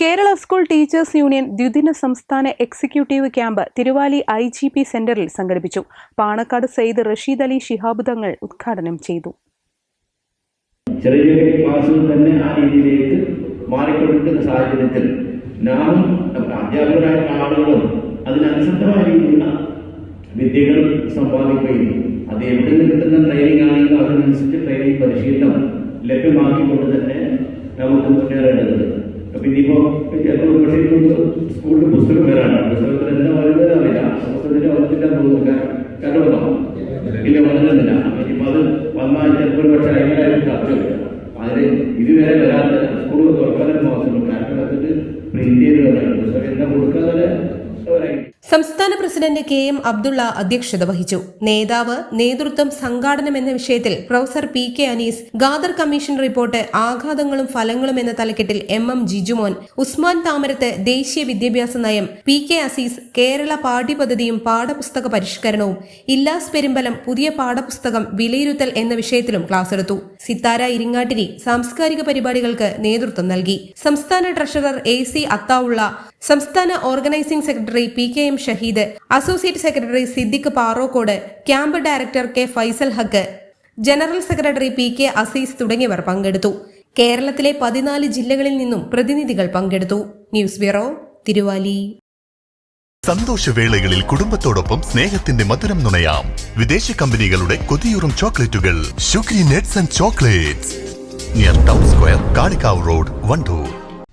Kerala school teachers union ദ്വിദിന സംസ്ഥാന executive camp Thiruvali I G P സെന്ററിൽ സംഘടിപ്പിച്ചു. പാണക്കാട് സയ്യിദ് റഷീദ് അലി ശിഹാബ് തങ്ങൾ ഉദ്ഘാടനം ചെയ്തു. ചെറിയ ചെറിയ തന്നെ ആ രീതിയിലേക്ക് മാറിക്കൊണ്ടിരിക്കുന്ന സാഹചര്യത്തിൽ നാമും അധ്യാപകരായ ആളുകളും അതിനനുസൃതമായ രീതിയിലുള്ള വിദ്യകൾ സമ്പാദിക്കുകയും അത് എവിടെ നിന്ന് കിട്ടുന്ന ട്രെയിനിങ് ആണെങ്കിലും അതിനനുസരിച്ച് ട്രെയിനിങ് പരിശീലനം ലഭ്യമാക്കിക്കൊണ്ട് തന്നെ നമുക്ക് മുന്നേറേണ്ടതുണ്ട്. അപ്പൊ ഇനിയിപ്പോ ചിലപ്പോൾ പക്ഷേ ഇപ്പൊ സ്കൂളിൽ പുസ്തകം വരാണ് പുസ്തകത്തിൽ എന്താ വരുന്നത് അറിയില്ല. പുസ്തകത്തിന്റെ വന്നിട്ടില്ല തോന്നുന്നു കാരണം ഇല്ല വന്നിരുന്നില്ല. അപ്പൊ ഇനിയിപ്പോ അത് വന്നാൽ ചിലപ്പോൾ പക്ഷെ അതിനായിട്ട് ചർച്ച വരും. അതിന് ഇതുവരെ വരാത്ത സ്കൂൾ തുറക്കാതെ മാസമുള്ളൂ കാരണം അതിന് പ്രിന്റ് ചെയ്ത് വരണം പുസ്തകം എന്താ കൊടുക്കാതെ സംസ്ഥാന പ്രസിഡന്റ് കെ എം അബ്ദുള്ള അധ്യക്ഷത വഹിച്ചു. നേതാവ് നേതൃത്വം സംഘാടനം എന്ന വിഷയത്തിൽ professor P K Anees Khader commission report ആഘാതങ്ങളും ഫലങ്ങളും എന്ന തലക്കെട്ടിൽ എം എം ജിജുമോൻ ഉസ്മാൻ താമരത്ത് ദേശീയ വിദ്യാഭ്യാസ നയം പി കെ അസീസ് കേരള പാഠ്യപദ്ധതിയും പാഠപുസ്തക പരിഷ്കരണവും ഇല്ലാസ് പെരുമ്പലം പുതിയ പാഠപുസ്തകം വിലയിരുത്തൽ എന്ന വിഷയത്തിലും ക്ലാസ് എടുത്തു. സിത്താര ഇരിങ്ങാട്ടിരി സാംസ്കാരിക പരിപാടികൾക്ക് നേതൃത്വം നൽകി. സംസ്ഥാന ട്രഷറർ എ സി അത്താവുള്ള സംസ്ഥാന organising secretary P K M Shaheed associate secretary Siddique Parokkode camp director K Faisal Haq general secretary P K Azeez തുടങ്ങിയവർ പങ്കെടുത്തു. കേരളത്തിലെ പതിനാല് ജില്ലകളിൽ നിന്നും പ്രതിനിധികൾ പങ്കെടുത്തു. News bureau Thiruvali. സന്തോഷവേളകളിൽ കുടുംബത്തോടൊപ്പം സ്നേഹത്തിന്റെ മധുരം നുണയാം. വിദേശ കമ്പനികളുടെ കൊതിയൂറും ചോക്ലേറ്റുകൾ. Sugary nets and chocolates. Near town square Kalikavu road Wandoor